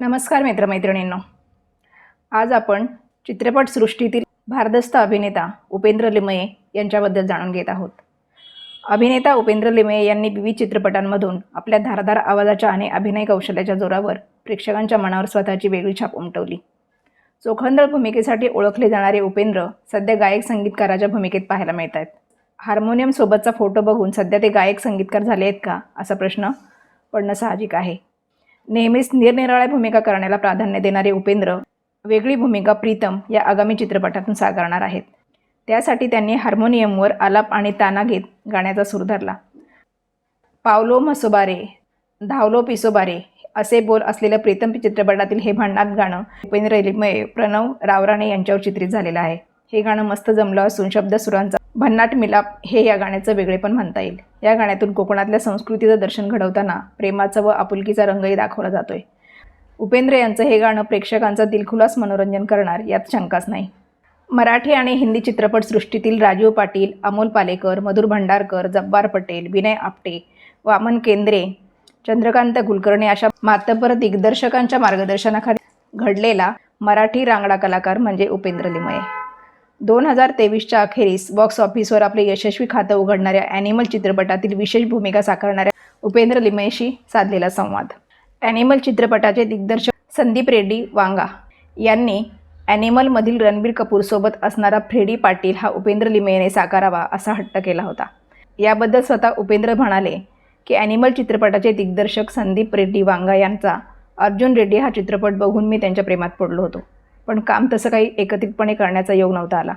नमस्कार मित्रमैत्रिणींनो. आज आपण चित्रपटसृष्टीतील भारदस्त अभिनेता उपेंद्र लिमये यांच्याबद्दल जाणून घेत आहोत. अभिनेता उपेंद्र लिमये यांनी विविध चित्रपटांमधून आपल्या धारदार आवाजाच्या आणि अभिनय कौशल्याच्या जोरावर प्रेक्षकांच्या मनावर स्वतःची वेगळी छाप उमटवली. चोखंदळ भूमिकेसाठी ओळखले जाणारे उपेंद्र सध्या गायक संगीतकाराच्या भूमिकेत पाहायला मिळत आहेत हार्मोनियमसोबतचा फोटो बघून सध्या ते गायक संगीतकार झाले आहेत का असा प्रश्न पडणं साहजिक आहे. नेहमीच निरनिराळ्या भूमिका करण्याला प्राधान्य देणारे उपेंद्र वेगळी भूमिका प्रीतम या आगामी चित्रपटातून साकारणार आहेत. त्यासाठी त्यांनी हार्मोनियमवर आलाप आणि ताना घेत गाण्याचा सूर धरला. पावलो मसोबारे धावलो पिसोबारे असे बोल असलेलं प्रीतम चित्रपटातील हे भांडणात गाणं उपेंद्र लिमये प्रणव रावराणे यांच्यावर चित्रित झालेलं आहे. हे गाणं मस्त जमलं असून शब्दसुरांचा भन्नाट मिलाप हे या गाण्याचं वेगळेपण म्हणता येईल. या गाण्यातून कोकणातल्या संस्कृतीचं दर्शन घडवताना प्रेमाचा व आपुलकीचा रंगही दाखवला जातोय. उपेंद्र यांचं हे गाणं प्रेक्षकांचं दिलखुलास मनोरंजन करणार यात शंकाच नाही. मराठी आणि हिंदी चित्रपटसृष्टीतील राजीव पाटील अमोल पालेकर मधुर भंडारकर जब्बार पटेल विनय आपटे वामन केंद्रे चंद्रकांत कुलकर्णी अशा मातबर दिग्दर्शकांच्या मार्गदर्शनाखाली घडलेला मराठी रांगडा कलाकार म्हणजे उपेंद्र लिमये. दोन हजार तेवीसच्या अखेरीस बॉक्स ऑफिसवर आपले यशस्वी खातं उघडणाऱ्या ॲनिमल चित्रपटातील विशेष भूमिका साकारणाऱ्या उपेंद्र लिमयेशी साधलेला संवाद. ॲनिमल चित्रपटाचे दिग्दर्शक संदीप रेड्डी वांगा यांनी ॲनिमलमधील रणबीर कपूरसोबत असणारा फ्रेडी पाटील हा उपेंद्र लिमयेने साकारावा असा हट्ट केला होता. याबद्दल स्वतः उपेंद्र म्हणाले की ॲनिमल चित्रपटाचे दिग्दर्शक संदीप रेड्डी वांगा यांचा अर्जुन रेड्डी हा चित्रपट बघून मी त्यांच्या प्रेमात पडलो होतो. पण काम तसं काही एकत्रितपणे करण्याचा योग नव्हता आला.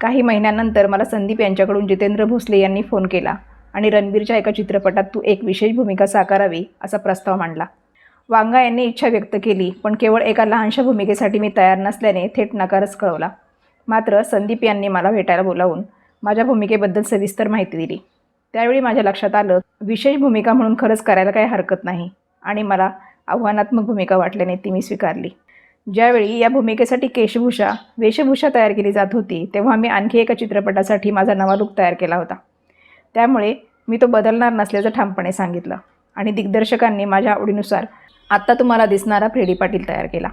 काही महिन्यानंतर मला संदीप यांच्याकडून जितेंद्र भोसले यांनी फोन केला आणि रणबीरच्या एका चित्रपटात तू एक विशेष भूमिका साकारावी असा प्रस्ताव मांडला. वांगा यांनी इच्छा व्यक्त केली पण केवळ एका लहानशा भूमिकेसाठी मी तयार नसल्याने थेट नकारच कळवला. मात्र संदीप यांनी मला भेटायला बोलावून माझ्या भूमिकेबद्दल सविस्तर माहिती दिली. त्यावेळी माझ्या लक्षात आलं विशेष भूमिका म्हणून खरंच करायला काही हरकत नाही आणि मला आव्हानात्मक भूमिका वाटल्याने ती मी स्वीकारली. ज्यावेळी या भूमिकेसाठी केशभूषा वेशभूषा तयार केली जात होती तेव्हा मी आणखी एका चित्रपटासाठी माझा नवा लुक तयार केला होता. त्यामुळे मी तो बदलणार नसल्याचं ठामपणे सांगितलं आणि दिग्दर्शकांनी माझ्या आवडीनुसार आत्ता तुम्हाला दिसणारा फ्रेडी पाटील तयार केला.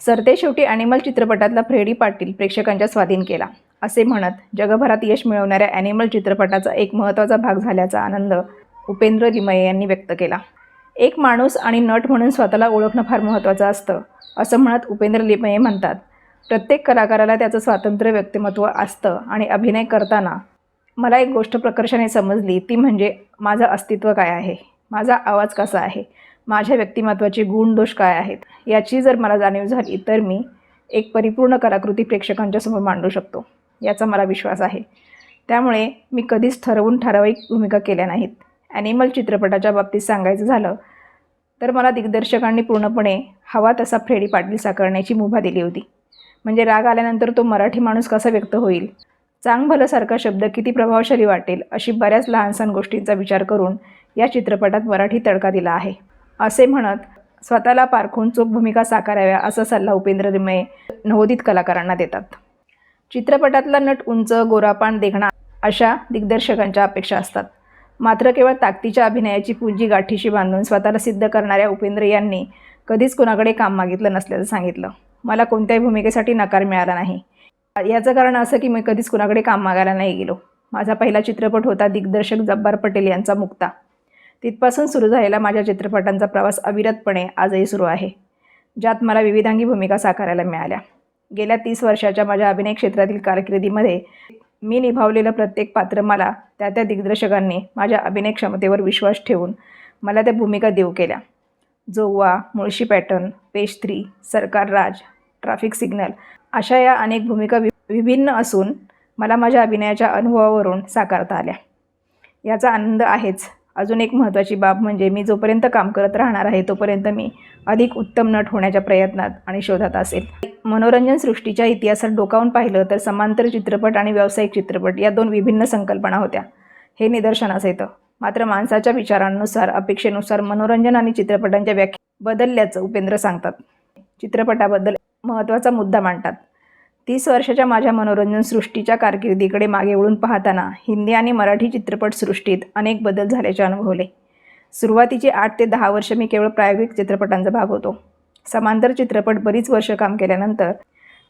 सरते शेवटी ॲनिमल चित्रपटातला फ्रेडी पाटील प्रेक्षकांच्या स्वाधीन केला असे म्हणत जगभरात यश मिळवणाऱ्या ॲनिमल चित्रपटाचा एक महत्त्वाचा भाग झाल्याचा आनंद उपेंद्र लिमये यांनी व्यक्त केला. एक माणूस आणि नट म्हणून स्वतःला ओळखणं फार महत्त्वाचं असतं. असं म्हणत उपेंद्र लिमये म्हणतात. प्रत्येक कलाकाराला त्याचं स्वातंत्र्य व्यक्तिमत्व असतं आणि अभिनय करताना मला एक गोष्ट प्रकर्षाने समजली ती म्हणजे माझं अस्तित्व काय आहे? माझा आवाज कसा आहे? माझ्या व्यक्तिमत्वाचे गुण दोष काय आहेत? याची जर मला जाणीव झाली तर मी एक परिपूर्ण कलाकृती प्रेक्षकांच्या समोर मांडू शकतो याचा मला विश्वास आहे. त्यामुळे मी कधीच ठरवून ठराविक भूमिका केल्या नाहीत. ॲनिमल चित्रपटाच्या बाबतीत सांगायचं झालं तर मला दिग्दर्शकांनी पूर्णपणे हवा तसा फ्रेडी पाटील साकारण्याची मुभा दिली होती. म्हणजे राग आल्यानंतर तो मराठी माणूस कसा व्यक्त होईल? चांग भलंसारखा शब्द किती प्रभावशाली वाटेल अशी बऱ्याच लहानसहान गोष्टींचा विचार करून या चित्रपटात मराठी तडका दिला आहे. असे म्हणत स्वतःला पारखून चोख भूमिका साकाराव्या असा सल्ला उपेंद्र रिमये नवोदित कलाकारांना देतात. चित्रपटातला नट उंच गोरापान देखणा अशा दिग्दर्शकांच्या अपेक्षा असतात. मात्र केवळ ताकदीच्या अभिनयाची पूंजी गाठीशी बांधून स्वतःला सिद्ध करणाऱ्या उपेंद्र यांनी कधीच कुणाकडे काम मागितलं नसल्याचं सांगितलं. मला कोणत्याही भूमिकेसाठी नकार मिळाला नाही. याचं कारण असं की मी कधीच कुणाकडे काम मागायला नाही गेलो. माझा पहिला चित्रपट होता दिग्दर्शक जब्बार पटेल यांचा मुक्ता. तिथपासून सुरू झालेला माझ्या चित्रपटांचा प्रवास अविरतपणे आजही सुरू आहे. ज्यात मला विविधांगी भूमिका साकारायला मिळाल्या. गेल्या तीस वर्षाच्या माझ्या अभिनय क्षेत्रातील कारकिर्दीमध्ये मी निभावलेलं प्रत्येक पात्र मला त्या त्या दिग्दर्शकांनी माझ्या अभिनय क्षमतेवर विश्वास ठेवून मला त्या भूमिका देऊ केल्या. जोवा मुळशी पॅटर्न पेश थ्री सरकार राज ट्रॅफिक सिग्नल अशा या अनेक भूमिका वि विभिन्न असून मला माझ्या अभिनयाच्या अनुभवावरून साकारता आल्या. याचा आनंद आहेच. अजून एक महत्त्वाची बाब म्हणजे मी जोपर्यंत काम करत राहणार आहे तोपर्यंत मी अधिक उत्तम नट होण्याच्या प्रयत्नात आणि शोधात असेल. मनोरंजन सृष्टीच्या इतिहासात डोकावून पाहिलं तर समांतर चित्रपट आणि व्यावसायिक चित्रपट या दोन विभिन्न संकल्पना होत्या. हे निदर्शनास येतं. मात्र माणसाच्या विचारांनुसार अपेक्षेनुसार मनोरंजन आणि चित्रपटांच्या व्याख्या बदलल्याचं उपेंद्र सांगतात. चित्रपटाबद्दल महत्त्वाचा मुद्दा मांडतात. तीस वर्षाच्या माझ्या मनोरंजन सृष्टीच्या कारकिर्दीकडे मागे वळून पाहताना हिंदी आणि मराठी चित्रपटसृष्टीत अनेक बदल झाल्याचे अनुभवले. सुरुवातीचे आठ ते दहा वर्ष मी केवळ प्रायोगिक चित्रपटांचा भाग होतो. समांतर चित्रपट बरीच वर्ष काम केल्यानंतर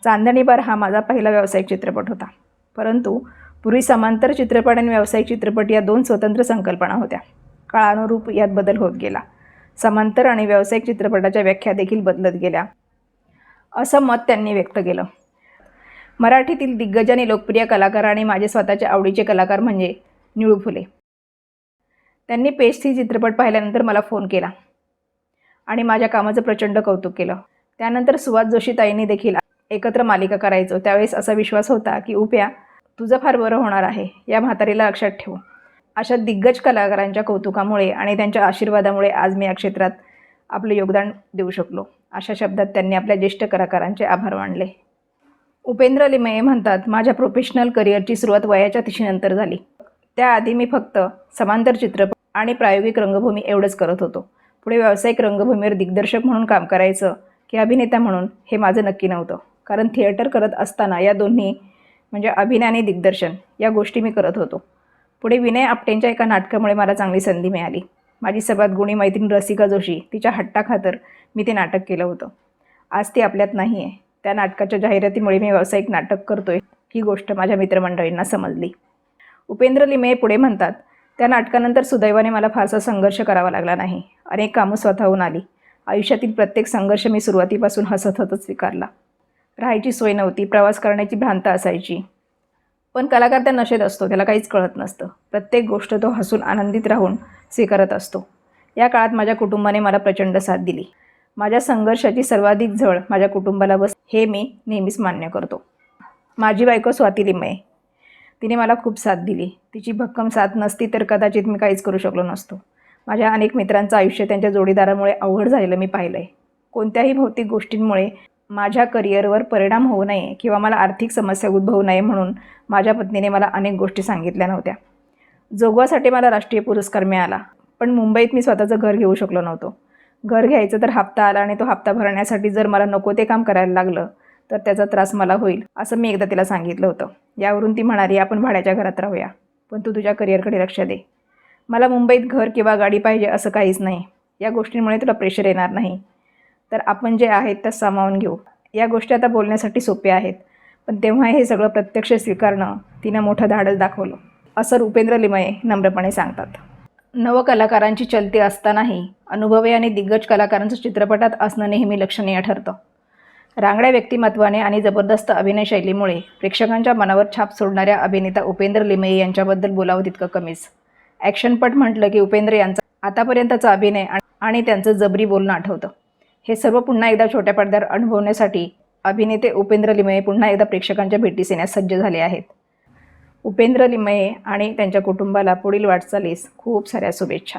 चांदणी बार हा माझा पहिला व्यावसायिक चित्रपट होता. परंतु पूर्वी समांतर चित्रपट आणि व्यावसायिक चित्रपट या दोन स्वतंत्र संकल्पना होत्या. काळानुरूप यात बदल होत गेला. समांतर आणि व्यावसायिक चित्रपटाच्या व्याख्या देखील बदलत गेल्या. असं मत त्यांनी व्यक्त केलं. मराठीतील दिग्गज आणि लोकप्रिय कलाकार आणि माझे स्वतःचे आवडीचे कलाकार म्हणजे निळू फुले. त्यांनी पेशथी चित्रपट पाहिल्यानंतर मला फोन केला आणि माझ्या कामाचं प्रचंड कौतुक केलं. त्यानंतर सुवास जोशी ताईंनी देखील एकत्र मालिका करायचो. त्यावेळेस असा विश्वास होता की उप्या तुझं फार बरं होणार आहे या म्हातारीला लक्षात ठेवू. अशा दिग्गज कलाकारांच्या कौतुकामुळे आणि त्यांच्या आशीर्वादामुळे आज मी या क्षेत्रात आपलं योगदान देऊ शकलो. अशा शब्दात त्यांनी आपल्या ज्येष्ठ कलाकारांचे आभार मानले. उपेंद्र लिमये म्हणतात माझ्या प्रोफेशनल करिअरची सुरुवात वयाच्या तिशीनंतर झाली. त्याआधी मी फक्त समांतर चित्रपट आणि प्रायोगिक रंगभूमी एवढंच करत होतो. पुढे व्यावसायिक रंगभूमीवर दिग्दर्शक म्हणून काम करायचं की अभिनेता म्हणून हे माझं नक्की नव्हतं. कारण थिएटर करत असताना या दोन्ही म्हणजे अभिनय आणि दिग्दर्शन या गोष्टी मी करत होतो. पुढे विनय आपटेंच्या एका नाटकामुळे मला चांगली संधी मिळाली. माझी सर्वात गुणी मैत्रीण रसिका जोशी तिच्या हट्टाखातर मी ते नाटक केलं होतं. आज ती आपल्यात नाही आहे त्या नाटकाच्या जाहिरातीमुळे मी व्यावसायिक नाटक करतोय ही गोष्ट माझ्या मित्रमंडळींना समजली. उपेंद्र लिमे पुढे म्हणतात त्या नाटकानंतर सुदैवाने मला फारसा संघर्ष करावा लागला नाही. अनेक कामं स्वतःहून आली. आयुष्यातील प्रत्येक संघर्ष मी सुरुवातीपासून हसत हसत स्वीकारला. राहायची सोय नव्हती प्रवास करण्याची भ्रांत असायची. पण कलाकार त्या नशेत असतो त्याला काहीच कळत नसतं. प्रत्येक गोष्ट तो हसून आनंदित राहून स्वीकारत असतो. या काळात माझ्या कुटुंबाने मला प्रचंड साथ दिली. माझ्या संघर्षाची सर्वाधिक झळ माझ्या कुटुंबाला बस हे मी नेहमीच मान्य करतो. माझी बायको स्वाती लिमये तिने मला खूप साथ दिली. तिची भक्कम साथ नसती तर कदाचित मी काहीच करू शकलो नसतो. माझ्या अनेक मित्रांचं आयुष्य त्यांच्या जोडीदारामुळे अवघड झालेलं मी पाहिलं आहे कोणत्याही भौतिक गोष्टींमुळे माझ्या करिअरवर परिणाम होऊ नये किंवा मला आर्थिक समस्या उद्भवू नये म्हणून माझ्या पत्नीने मला अनेक गोष्टी सांगितल्या नव्हत्या. जोगवासाठी मला राष्ट्रीय पुरस्कार मिळाला पण मुंबईत मी स्वतःचं घर घेऊ शकलो नव्हतो. घर घ्यायचं तर हप्ता आला आणि तो हप्ता भरण्यासाठी जर मला नको ते काम करायला लागलं तर त्याचा त्रास मला होईल असं मी एकदा तिला सांगितलं होतं. यावरून ती म्हणाली आपण भाड्याच्या घरात राहूया पण तू तुझ्या करिअरकडे लक्ष दे. मला मुंबईत घर किंवा गाडी पाहिजे असं काहीच नाही. या गोष्टींमुळे तुला प्रेशर येणार नाही. तर आपण जे आहेत त्या सामावून घेऊ. या गोष्टी आता बोलण्यासाठी सोप्या आहेत. पण तेव्हा हे सगळं प्रत्यक्ष स्वीकारणं तिनं मोठं धाडस दाखवलं. असं रुपेंद्र लिमये नम्रपणे सांगतात. नवकलाकारांची चलती असतानाही अनुभवी आणि दिग्गज कलाकारांचं चित्रपटात असणं नेहमी लक्षणीय ठरतं. रांगड्या व्यक्तिमत्वाने आणि जबरदस्त अभिनय शैलीमुळे प्रेक्षकांच्या मनावर छाप सोडणाऱ्या अभिनेता उपेंद्र लिमये यांच्याबद्दल बोलावं तितकं कमीच. ॲक्शनपट म्हटलं की उपेंद्र यांचा आतापर्यंतचा अभिनय आणि त्यांचं जबरी बोलणं आठवतं. हे सर्व पुन्हा एकदा छोट्या पडद्यावर अनुभवण्यासाठी अभिनेते उपेंद्र लिमये पुन्हा एकदा प्रेक्षकांच्या भेटीस येण्यास सज्ज झाले आहेत. उपेंद्र लिमये आणि त्यांच्या कुटुंबाला पुढील वाटचालीस खूप साऱ्या शुभेच्छा.